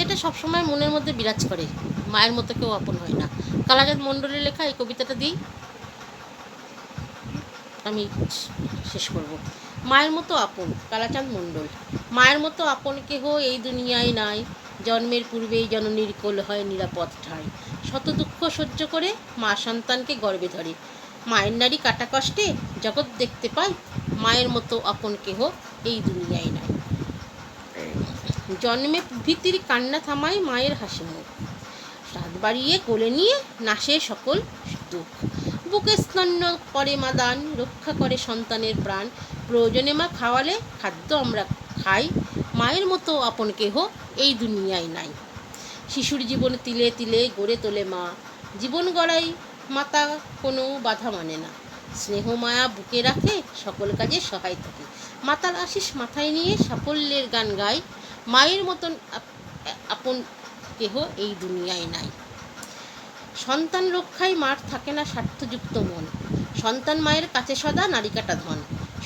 যেটা সবসময় মনের মধ্যে বিরাজ করে, মায়ের মতো কেউ আপন হয় না। কালাচাঁদ মণ্ডলের লেখা এই কবিতাটা দিই। আমি শেষ করব। মায়ের মতো আপন, কালাচাঁদ মণ্ডল। মায়ের মতো আপন কেহ এই দুনিয়ায় নাই। জন্মের পূর্বেই জননীর কোল হয় নিরাপদ ঠাঁই। শত দুঃখ সহ্য করে মা সন্তানকে গর্বে ধরে। মায়ের নারী কাটা কষ্টে জগৎ দেখতে পায়, মায়ের মতো আপন কেহ এই দুনিয়ায় নাই। জন্মে ভীতির কান্না থামায় মায়ের হাসি মুখ। রাত বাড়িয়ে কোলে নিয়ে নাশে সকল দুঃখ। বুকে স্তন্য করে মা দান, রক্ষা করে সন্তানের প্রাণ। প্রয়োজনে মা খাওয়ালে খাদ্য আমরা খাই। মায়ের মতো আপন কেহ এই দুনিয়ায় নাই। শিশুর জীবন তিলে তিলে গড়ে তোলে মা। জীবন গড়াই মাতা কোনো বাধা মানে না। স্নেহ মায়া বুকে রাখে, সকল কাজে সহায় থাকে। মাতার আশিস মাথায় নিয়ে সাফল্যের গান গায়। মায়ের মতন আপন কেহ এই দুনিয়ায় নাই। সন্তান রক্ষায় মার থাকে না স্বার্থযুক্ত মন। সন্তান মায়ের কাছে সদা নারিকাটা ধন।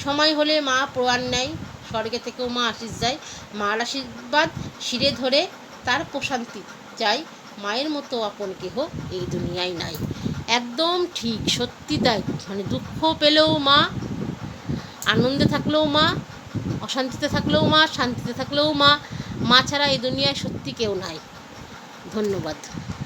সময় হলে মা প্রাণ নেয়, স্বর্গে থেকেও মা আশিস যায়। মার আশীর্বাদ শিরে ধরে তার প্রশান্তি চাই মায়ের মতো আপন কেহ এই দুনিয়ায় নাই। একদম ঠিক সত্যি তাই। মানে দুঃখ পেলেও মা, আনন্দে থাকলেও মা অশান্তিতে থাকলেও মা শান্তিতে থাকলেও মা। মা ছাড়া এই দুনিয়ায় সত্যি কেউ নাই। ধন্যবাদ।